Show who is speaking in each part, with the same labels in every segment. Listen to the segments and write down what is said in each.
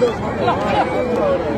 Speaker 1: Let's go.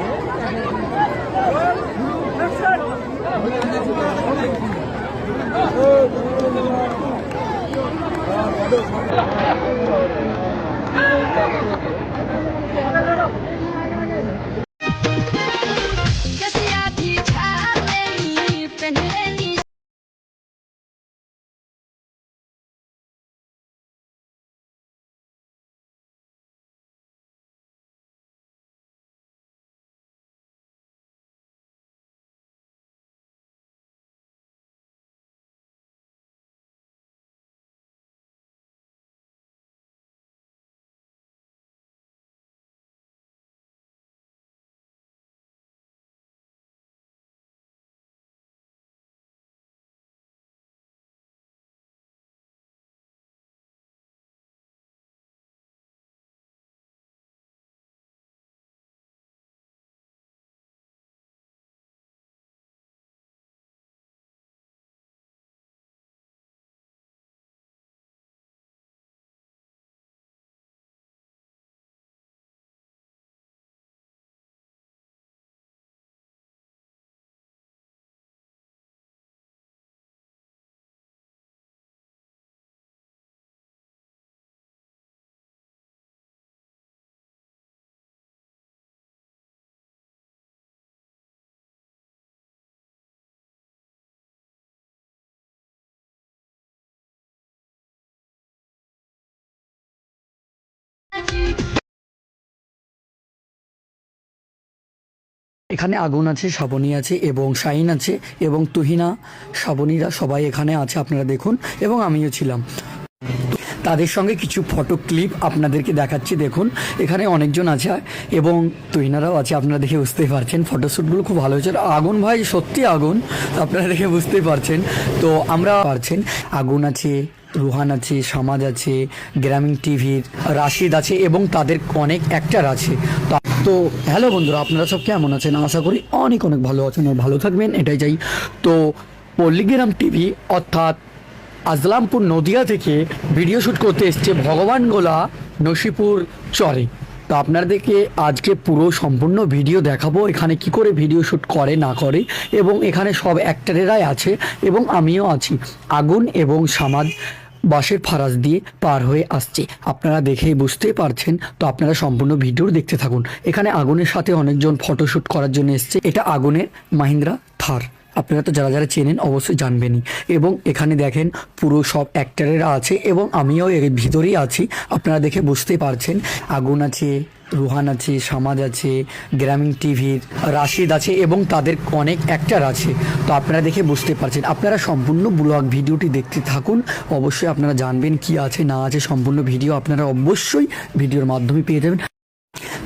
Speaker 2: এখানে আগুন আছে, শ্রাবণী আছে এবং শাইন আছে এবং তুহিনা, শ্রাবণীরা সবাই এখানে আছে, আপনারা দেখুন, এবং আমিও ছিলাম। তাদের সঙ্গে কিছু ফটো ক্লিপ আপনাদেরকে দেখাচ্ছি, দেখুন, এখানে অনেকজন আছে এবং তুহিনারাও আছে, আপনারা দেখে বুঝতেই পারছেন ফটোশ্যুটগুলো খুব ভালো হয়েছে। আগুন ভাই, সত্যি আগুন, আপনারা দেখে বুঝতেই পারছেন। তো আমরা পারছেন, আগুন আছে রুহান আছে, সমাজ আছে, গ্রামীণ টিভির রাশিদ আছে এবং তাদের অনেক অ্যাক্টার আছে। তো হ্যালো বন্ধুরা, আপনারা সব কেমন আছেন? আশা করি অনেক অনেক ভালো আছেন আর ভালো থাকবেন, এটাই চাই। তো, পল্লীগ্রাম টিভি, অর্থাৎ আজলামপুর নদিয়া থেকে ভিডিও শ্যুট করতে এসছে ভগবান গোলা নসিপুর চরে। তো আপনাদেরকে আজকে পুরো সম্পূর্ণ ভিডিও দেখাবো, এখানে কি করে ভিডিও শ্যুট করে, না করে, এবং এখানে সব অ্যাক্টারেরাই আছে, এবং আমিও আছি। আগুন এবং সমাজ বাসের ফারাজ দিয়ে পার হয়ে আসছে। আপনারা দেখেই বুঝতে পারছেন, তো আপনারা সম্পূর্ণ ভিডিও দেখতে থাকুন। এখানে আগুনের সাথে অনেকজন ফটোশ্যুট করার জন্য এসছে। এটা আগুনের মাহিন্দ্রা থার। আপনারা তো যারা যারা চেনেন অবশ্যই জানবেনই। এবং এখানে দেখেন পুরো সব অ্যাক্টারেরা আছে এবং আমিও এর ভিতরেই আছি। আপনারা দেখে বুঝতেই পারছেন, আগুন আছে, রুহান আছে সমাজ আছে, গ্রামীণ টিভির রাশিদ আছে এবং তাদের অনেক অ্যাক্টার আছে। তো আপনারা দেখে বুঝতে পারছেন। আপনারা সম্পূর্ণ ব্লগ ভিডিওটি দেখতে থাকুন। অবশ্যই আপনারা জানবেন কি আছে, না আছে সম্পূর্ণ ভিডিও আপনারা অবশ্যই ভিডিওর মাধ্যমে পেয়ে যাবেন।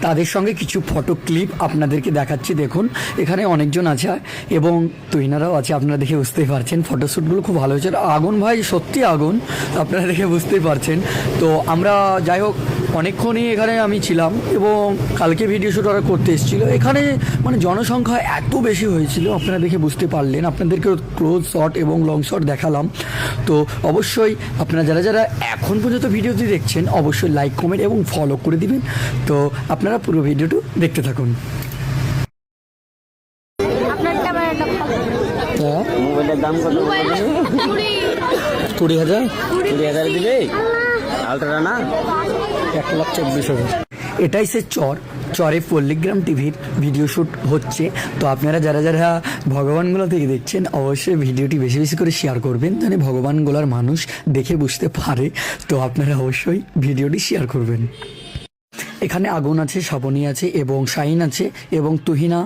Speaker 2: তাদের সঙ্গে কিছু ফটো ক্লিপ আপনাদেরকে দেখাচ্ছি, দেখুন। এখানে অনেকজন আছে এবং তুহিনারাও আছে, আপনারা দেখে বুঝতেই পারছেন। ফটোশ্যুটগুলো খুব ভালো হয়েছে। আগুন ভাই, সত্যি আগুন, আপনারা দেখে বুঝতেই পারছেন। তো আমরা যাই হোক, অনেকক্ষণই এখানে আমি ছিলাম এবং কালকে ভিডিও শ্যুট ওরা করতে এসেছিল। এখানে মানে জনসংখ্যা এত বেশি হয়েছিল, আপনারা দেখে বুঝতে পারলেন। আপনাদেরকে ক্লোজ শট এবং লং শট দেখালাম। তো অবশ্যই আপনারা যারা যারা এখন পর্যন্ত ভিডিওটি দেখছেন, অবশ্যই লাইক কমেন্ট এবং ফলো করে দিবেন। তো আপনারা পুরো ভিডিওটি দেখতে থাকুন।
Speaker 1: আপনারটা আমার একটা
Speaker 2: হ্যাঁ
Speaker 3: মোবাইলের দাম কত
Speaker 1: কুড়ি।
Speaker 2: কুড়ি হাজার?
Speaker 3: কুড়ি হাজার দিবে? আলট্রা না?
Speaker 2: এক লাখ চব্বিশ হাজার। এটাই সে চর। চরে পল্লিগ্রাম টিভির ভিডিও শ্যুট হচ্ছে। তো আপনারা যারা যারা ভগবানগুলো থেকে দেখছেন অবশ্যই ভিডিওটি বেশি বেশি করে শেয়ার করবেন যেন ভগবানগুলার মানুষ দেখে বুঝতে পারে। তো আপনারা অবশ্যই ভিডিওটি শেয়ার করবেন। এখানে আগুন আছে শ্রাবণী আছে এবং শাহিন আছে এবং তুহিনা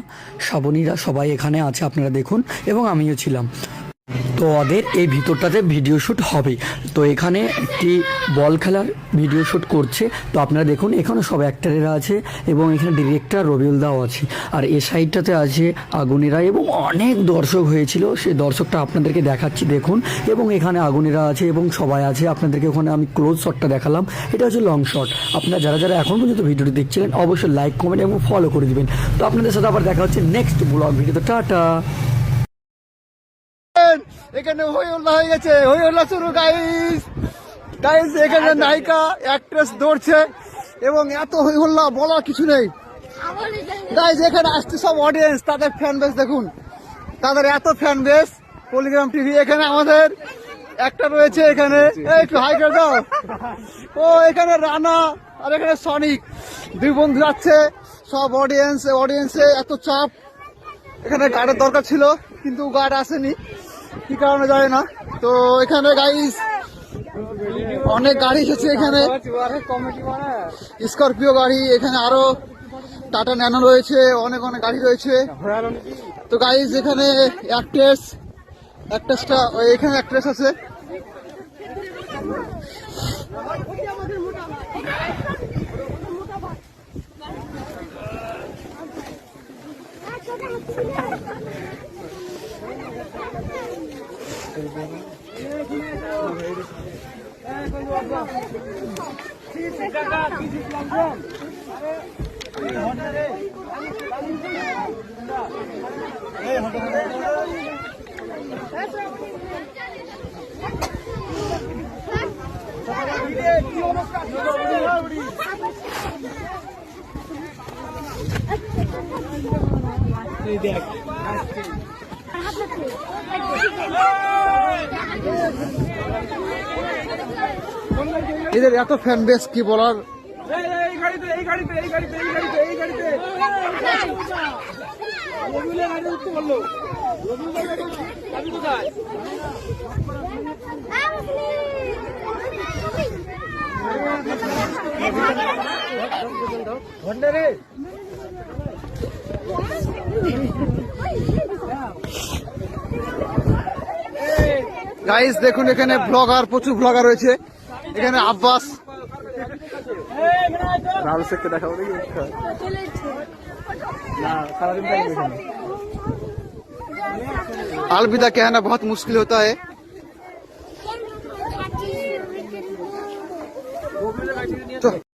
Speaker 2: শ্রাবণীরা সবাই এখানে আছে, আপনারা দেখুন। এবং আমিও ছিলাম। তো ওদের এই ভিতরটাতে ভিডিও শ্যুট হবে। তো এখানে একটি বল খেলার ভিডিও শ্যুট করছে। তো আপনারা দেখুন, এখানে সব অ্যাক্টারেরা আছে এবং এখানে ডিরেক্টর রবিউল দাও আছে। আর এ সাইডটাতে আছে আগুনেরা এবং অনেক দর্শক হয়েছিল। সেই দর্শকটা আপনাদেরকে দেখাচ্ছি, দেখুন। এবং এখানে আগুনেরা আছে এবং সবাই আছে। আপনাদেরকে ওখানে আমি ক্লোজ শটটা দেখালাম। এটা হচ্ছে লং শট আপনারা যারা যারা এখন পর্যন্ত ভিডিওটি দেখছিলেন, অবশ্যই লাইক কমেন্ট এবং ফলো করে দিবেন। তো আপনাদের সাথে আবার দেখা হচ্ছে নেক্সট ব্লগ ভিডিওতে। টাটা!
Speaker 3: এখানে হই হল্লা হয়ে গেছে হই হল্লা শুরু গাইস গাইস এখানে নায়িকা অ্যাক্ট্রেস দৌড়ছে এবং এত হই হল্লা বলার কিছু নেই। গাইস এখানে আসছে সব অডিয়েন্স তাদের ফ্যান বেস দেখুন। তাদের এত ফ্যান বেস পলিগ্রাম টিভি এখানে আমাদের। একটা রয়েছে এখানে। এই একটু হাই করে দাও। ও এখানে রানা আর এখানে সনিক দুই বন্ধু আছে সব অডিয়েন্স অডিয়েন্সে এত চাপ। এখানে গার্ডের দরকার ছিল কিন্তু গার্ড আসেনি। কি কারণে যায় না? তো এখানে গাইস অনেক গাড়ি এসেছে এখানে। স্করপিও গাড়ি, এখানে আরও টাটা ন্যানো রয়েছে, অনেক অনেক গাড়ি রয়েছে। তো গাইস এখানে অ্যাক্ট্রেস অ্যাক্ট্রেসটা এখানে অ্যাক্ট্রেস আছে। দেখ এদের এত ফ্যান বেস কি বলার?
Speaker 4: এই গাড়িতে এই গাড়িতে এই গাড়িতে এই গাড়িতে এই গাড়িতে রবিউলের গাড়ি উঠতে বলল রবিউলের গাড়ি গাড়ি কোথায়
Speaker 3: গাইস দেখুন এখানে ব্লগার প্রচুর ব্লগার রয়েছে এখানে আব্বাস রাহুল শেখকে দেখাবো নাকি अलविदा कहना बहुत मुश्किल होता है